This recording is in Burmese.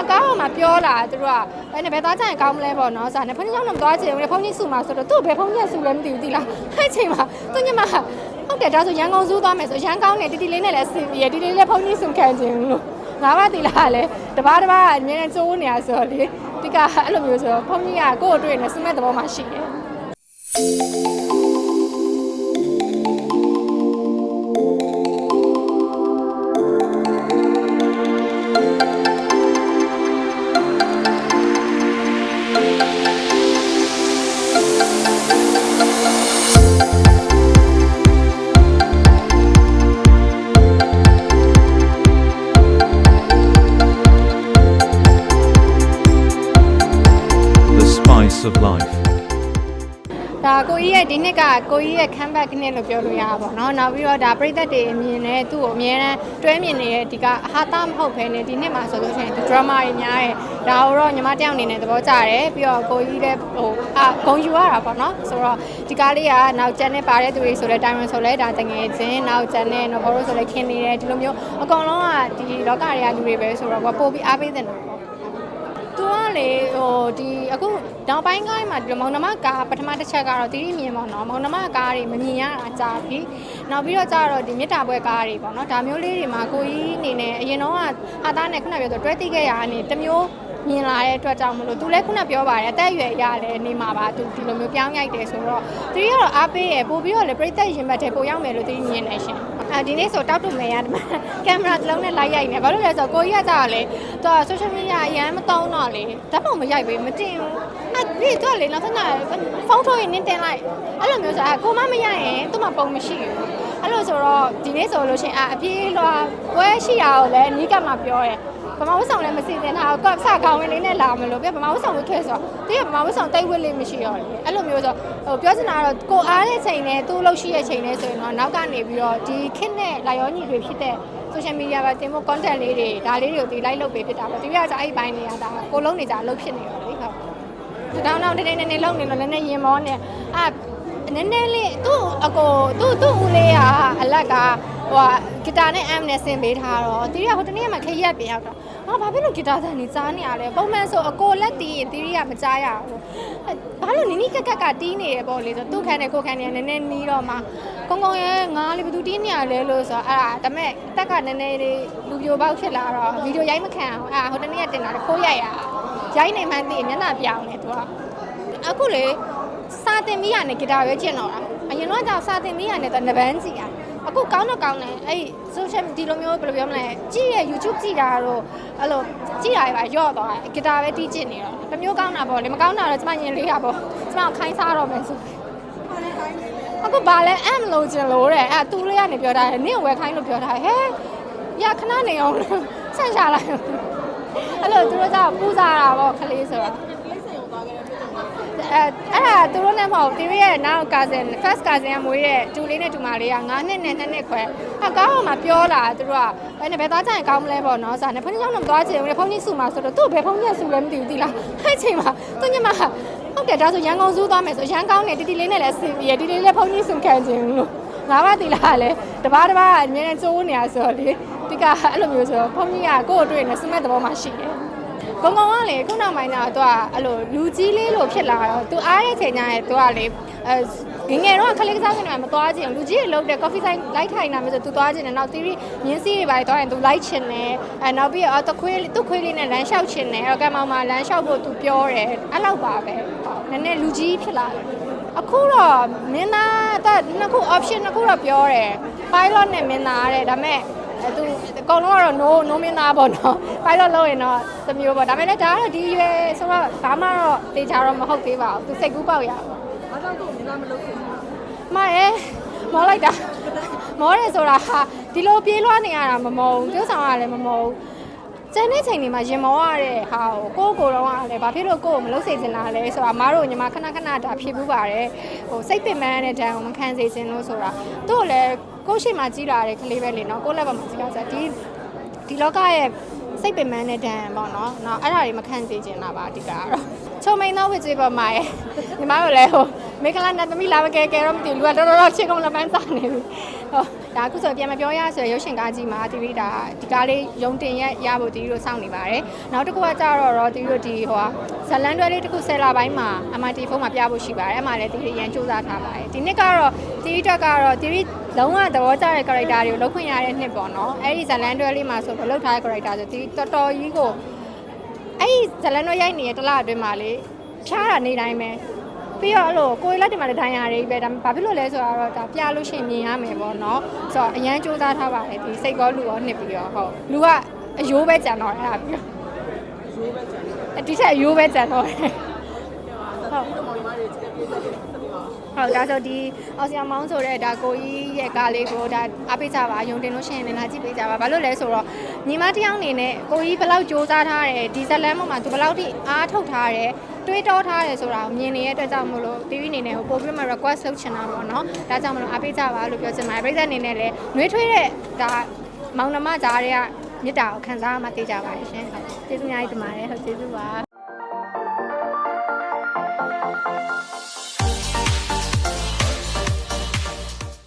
အကားပေါ်မှာပြောလာသူတို့ကအဲ့နဲ့ဘယ်သွားကြရင်ကောင်းမလဲပေါ့နော်ဆိုတော့ဖုန်းကြီးကြောင့်တော့မသွားချင်ဘူးလေဖုန်းကြီးစုမှာဆိုတော့သူ့ဘယ်ဖုန်းကြီးစုလဲမသိဘူးသိလားအဲ့ချိန်မှာသူညမဟုတ်တယ်ဒါဆိုရန်ကုန်ဇူးသွားမယ်ဆိုရန်ကောင်းနေတီတီလေးနဲ့လည်းဆင်ပြီးရတီတီလေးလည်းဖုန်းကြီးစုခံခြင်းလို့ငါမသိလားလေတပားတပားအမြဲတမ်းစိုးနေရဆိုတော့လေဒီကအဲ့လိုမျိုးဆိုတော့ဖုန်းကြီးကကိုယ့်အတွေ့နဲ့စမဲ့သဘောမှရှိတယ် of Life. ဒါကိုကြီးရဲ့ဒီနှစ်ကကိုကြီးရဲ့ comeback နှစ်လို့ပြောလို့ရတာပေါ့နော်နောက်ပြီးတော့ဒါပရိသတ်တွေအမြင်နဲ့သူ့ကိုအမြဲတမ်းတွဲမြင်နေတဲ့ဒီကအဟာသမဟုတ်ဘဲနဲ့ဒီနှစ်မှာဆိုလို့ရှိရင်သူ drama တွေများတယ်ဒါကိုတော့ညီမတယောက်အနေနဲ့သဘောကျတယ်ပြီးတော့ကိုကြီးလည်းဟိုအာဂုံယူရတာပေါ့နော်ဆိုတော့ဒီကားလေးကနောက်ကျန်နဲ့ပါတဲ့သူတွေဆိုလဲ diamond ဆိုလဲဒါတငယ်ချင်းနောက်ကျန်နဲ့ no borrow ဆိုလဲခင်းနေတယ်ဒီလိုမျိုးအကောင်လုံးကဒီလောကတွေကလူတွေပဲဆိုတော့ပို့ပြီးအားပေးတဲ့နော်သူက လေဟိုဒီအခုနောက်ပိုင်းကားမှာဒီမောင်နှမကားပထမတစ်ချက်ကတော့တီးရီမြင်ပေါ့နော်မောင်နှမကားတွေမမြင်ရတာကြာပြီနောက်ပြီးတော့ကြာတော့ဒီမြစ်တာပွဲကားတွေပေါ့နော်ဒါမျိုးလေးတွေမှာကိုကြီးအနေနဲ့အရင်တော့ကဟာသားနဲ့ခုနပြောဆိုတွဲသိခဲ့ရတာနေတစ်မျိုးမြင်လာတဲ့အတွက်ကြောင့်မလို့သူလည်းခုနပြောပါတယ်အသက်အရွယ်ရလည်းနေမှာပါသူဒီလိုမျိုးပြောင်းရိုက်တယ်ဆိုတော့တီးရီကတော့အားပေးရပို့ပြီးတော့လေပြိသက်ရင်ဘတ်ထဲပို့ရောက်မယ်လို့တီးရီမြင်နေရှင်အဲ ဒီနေ့ဆိုတောက်တူမယ်ရတယ်မှာကင်မရာတစ်လုံးနဲ့လိုက်ရိုက်နေဘာလို့လဲဆိုတော့ကိုကြီးကကြာလေသူက social media အရန်မသုံးတော့လေဓာတ်ပုံမရိုက်ဘူးမတင်ဘူးအဲ့ဒီတော့လေနောက်ထပ်ဖုန်းထုတ်ရင်နင်းတင်လိုက်အဲ့လိုမျိုးဆိုအကိုမမရိုက်ရင်သူ့မှာပုံမရှိဘူးအဲ့လိုဆိုတော့ဒီနေ့ဆိုလို့ရှိရင်အပြေးလွာဝဲရှိရအောင်လဲနီးကပ်မှာပြောတယ် ဗမာဝတ်ဆောင်လည်းမစီစဉ်ထားကော့ဆာကောင်းဝင်လေးနဲ့လာမလို့ပြဗမာဝတ်ဆောင်ဝတ်ခဲ့ဆိုတော့တကယ်ဗမာဝတ်ဆောင်တိတ်ဝတ်လေးမရှိတော့လေအဲ့လိုမျိုးဆိုဟိုပြောချင်တာကတော့ကိုအားတဲ့ချိန်နဲ့သူ့လို့ရှိတဲ့ချိန်နဲ့ဆိုရင်တော့နောက်ကနေပြီးတော့ဒီခစ်နဲ့လာရောညီတွေဖြစ်တဲ့ social media ကတင်ဖို့ content လေးတွေဒါလေးတွေကိုဒီ like လုပ်ပေးဖြစ်တာပေါ့ဒီပြကအဲ့ဘိုင်းတွေကဒါကိုလုံးနေကြအလုပ်ဖြစ်နေတော့လေဟုတ်ဒီတောင်းတောင်းတင်းတင်းနေနေလုံးနေတော့လည်းနည်းနည်းရင်မောနေအာနည်းနည်းလေးသူ့အကိုသူ့သူ့ဦးလေးကအလက်ကဟိုဂီတာနဲ့ amp နဲ့ဆင်ပေးထားတော့တီရီကဟိုတနေ့မှခရက်ပြန်ရောက်တော့ ဟာဘာဖြစ်လို့ဂီတာဆန်နေကြားနေရလဲပုံမှန်ဆိုအကိုလက်တီးရင်တီရီကမကြားရဘူးဘာလို့နီနီကက်ကက်ကတီးနေရပေါ့လေဆိုသူ့ခန်းနဲ့ကိုခန်းနဲ့နည်းနည်းနီးတော့မှကုန်းကုန်းရဲ့ငါလေးဘသူတီးနေရလဲလို့ဆိုတော့အဲ့ဒါဒါမဲ့တက်ကနည်းနည်းလေးလူပြိုပေါက်ဖြစ်လာတော့ဗီဒီယိုရိုက်မခံအောင်အဲ့ဟိုတနေ့ကတင်လာတယ်ခိုးရိုက်ရရိုက်နေမှန်းသိရင်မျက်နှာပြောင်းနေသူကအခုလေစာတင်မိရနဲ့ဂီတာရွေးကျင်တော့တာအရင်တော့ကြောင့်စာတင်မိရနဲ့တော့နဘန်းစီရ အခုကောင်းတော့ကောင်းတယ်အဲ့ social ဒီလိုမျိုးဘယ်လိုပြောမလဲကြည့်ရ YouTube ကြည့်တာတော့အဲ့လိုကြည့်ရပါရော့သွားတယ်ဂီတာပဲတီးကျင်နေတော့တစ်မျိုးကောင်းတာပေါ့လေမကောင်းတာတော့ကျမရင်လေးရပေါ့ကျမခိုင်းစားတော့မယ်ဆိုအခုဘာလဲအမ်လို့ကျင်လို့တဲ့အဲသူလေးကနေပြောတာနင့်ဝယ်ခိုင်းလို့ပြောတာဟဲရခဏနေအောင်ဆန့်ချလိုက်အဲ့လိုသူတို့ကပူစားတာပေါ့ခလေးဆိုတော့ အဲအဲ့ဒါသူတို့နဲ့မဟုတ်တီရီရဲ့နောက် cousin first cousin ကမွေးတဲ့တူလေးနဲ့တူမလေးက9နှစ်နဲ့2နှစ်ခွဲအကားပေါ်မှာပြောလာသူတို့ကဘယ်နဲ့ဘယ်သွားကြရင်ကောင်းမလဲပေါ့နော်ဆိုတော့ဖုန်းကြီးကြောင့်တော့မသွားချင်ဘူးလေဖုန်းကြီးစုမှာဆိုတော့သူ့ဘယ်ဖုန်းကြီးစုလဲမသိဘူးသိလားအဲ့ချိန်မှာသူညမဟုတ်တယ်ဒါဆိုရန်ကုန်ဇူးသွားမယ်ဆိုရန်ကောင်းနေတီတီလေးနဲ့လည်းဆင်ပြီးရတီတီလေးလည်းဖုန်းကြီးစုခံခြင်းလို့ငါမသိလားလေတပားတပားအမြဲတမ်းစိုးနေရဆိုတော့လေဒီကအဲ့လိုမျိုးဆိုတော့ဖုန်းကြီးကကိုယ့်အတွေ့နဲ့စမဲ့သဘောမှရှိတယ် ကောင်းကောင်းကလေခုနောက်ပိုင်းတော့သူကအဲ့လိုလူကြီးလေးလို့ဖြစ်လာတော့သူအားတဲ့ချိန်ကျရင်သူကလေအဲငယ်ငယ်တော့ခလေးကစားနေမှာမသွားချင်ဘူးလူကြီးတွေလောက်တဲ့ coffee sign လိုက်ထိုင်တာမျိုးဆိုသူသွားချင်တယ်နောက် theory မြင်းစည်းတွေပါသွားရင်သူလိုက်ချင်တယ်အဲနောက်ပြီးတော့တခွေးသူ့ခွေးလေးနဲ့လမ်းလျှောက်ချင်တယ်အဲ့ကမောင်မှာလမ်းလျှောက်ဖို့သူပြောတယ်အဲ့လောက်ပါပဲနည်းနည်းလူကြီးဖြစ်လာတယ်အခုတော့မင်းသားတက်နှစ်ခု option နှစ်ခုတော့ပြောတယ် pilot နဲ့မင်းသားတဲ့ဒါပေမဲ့ အဲသူအကုန်လုံးကတော့ no no မင်းသားပေါ့နော် pilot လုပ်ရင်တော့တစ်မျိုးပေါ့ဒါပေမဲ့လည်းဒါကတော့ဒီရွယ်ဆိုတော့ဘာမှတော့တေချာတော့မဟုတ်သေးပါဘူးသူစိတ်ကူးပေါက်ရပါဘာကြောင့်ကိုမင်းသားမလုပ်ခင်မှာမရဲမောလိုက်တာမောတယ်ဆိုတာဟာဒီလိုပြေးလွှားနေရတာမမောဘူးကျိုးဆောင်ရလည်းမမောဘူး ကျန်တဲ့ချိန်တွေမှာရင်မောရတဲ့ဟာကိုကိုကိုတော့ကလည်းဘာဖြစ်လို့ကိုကိုမလုပ်စေချင်တာလဲဆိုတာမားတို့ညီမခဏခဏဒါဖြေဘူးပါတယ်ဟိုစိတ်ပင်ပန်းတဲ့ဒဏ်ကိုမခံစေချင်လို့ဆိုတာသူ့ကိုလည်းကိုရှိမှကြီးလာတဲ့ကလေးပဲလေနော်ကိုလက်ပါမှာကြီးလာစားဒီဒီလောကရဲ့စိတ်ပင်ပန်းတဲ့ဒဏ်ပေါ့နော်။နော်အဲ့ဒါတွေမခံစေချင်တာပါအဓိကကတော့ချုံမိန်သောဝစ်ကြွေးပေါ်မှာရဲ့ညီမတို့လည်းဟိုမေကလာနတ်သမီးလာမကဲကဲတော့မသိဘူးလူကတော်တော်ချစ်ကုန်လက်ပန်းစားနေပြီ။ဟဟုတ် ဒါအခုဆိုပြန်မပြောရဆိုရရုပ်ရှင်ကားကြီးမှာတီဗီဒါဒီကားလေးရုံတင်ရရဖို့တီဗီတို့စောင့်နေပါတယ်နောက်တစ်ခုကကြတော့တော့တီဗီတို့ဒီဟိုဇလန်တွဲလေးတစ်ခုဆယ်လပိုင်းမှာ MRT ဖုန်းမှာပြဖို့ရှိပါတယ်အဲ့မှာလည်းတီဗီရန်စူးစမ်းထားပါတယ်ဒီနှစ်ကတော့တီဗီတက်ကတော့တီဗီလုံးဝသဘောကျတဲ့ character တွေကိုလုပ်ခွင့်ရတဲ့နှစ်ပေါ့နော်အဲ့ဒီဇလန်တွဲလေးမှာဆိုတော့လုပ်ထားတဲ့ character ဆိုတီဗီတော်တော်ကြီးကိုအဲ့ဒီဇလန်တွဲရိုက်နေတဲ့တစ်လအတွင်းမှာလေဖြားတာနေတိုင်းပဲ ပြီးတော့အဲ့လိုကိုယ်လက်တင်မှာလည်းဒိုင်ယာတွေပဲဒါဘာဖြစ်လို့လဲဆိုတော့ဒါပြလို့ရှိရင်မြင်ရမယ်ပေါ့နော်ဆိုတော့အရန်စူးစမ်းထားပါတယ်ဒီစိတ်ကောလူရောနှစ်ပြီးတော့ဟုတ်လူကအယိုးပဲကြံတော့အဲ့ဒါပြီးတော့အဒီချက်အယိုးပဲကြံတော့တယ်ဟုတ်ဟုတ်ဒါဆိုဒီအော်ဆီယမောင်းဆိုတဲ့ဒါကိုကြီးရဲ့ကားလေးကိုဒါအားပေးကြပါယုံတင်လို့ရှိရင်လည်းလာကြည့်ပေးကြပါဘာလို့လဲဆိုတော့ညီမတစ်ယောက်အနေနဲ့ကိုကြီးဘယ်လောက်စူးစမ်းထားတယ်ဒီဇလန်ပေါ်မှာသူဘယ်လောက်ထိအားထုတ်ထားတယ် တွေးတောထားတယ်ဆိုတာကိုမြင်နေတဲ့အတွက်ကြောင့်မလို့ TV အနေနဲ့ဟိုပို့ပြီးမှ request လုပ်ချင်တာပေါ့နော်ဒါကြောင့်မလို့အားပေးကြပါလို့ပြောချင်ပါတယ်ပြည်သက်အနေနဲ့လည်းနှွေးထွေးတဲ့ဒါမောင်နှမကြားတွေကမြစ်တာကိုခံစားမှသိကြပါတယ်ရှင်ဟုတ်ကျေးဇူးအများကြီးတင်ပါတယ်ဟုတ်ကျေးဇူးပါ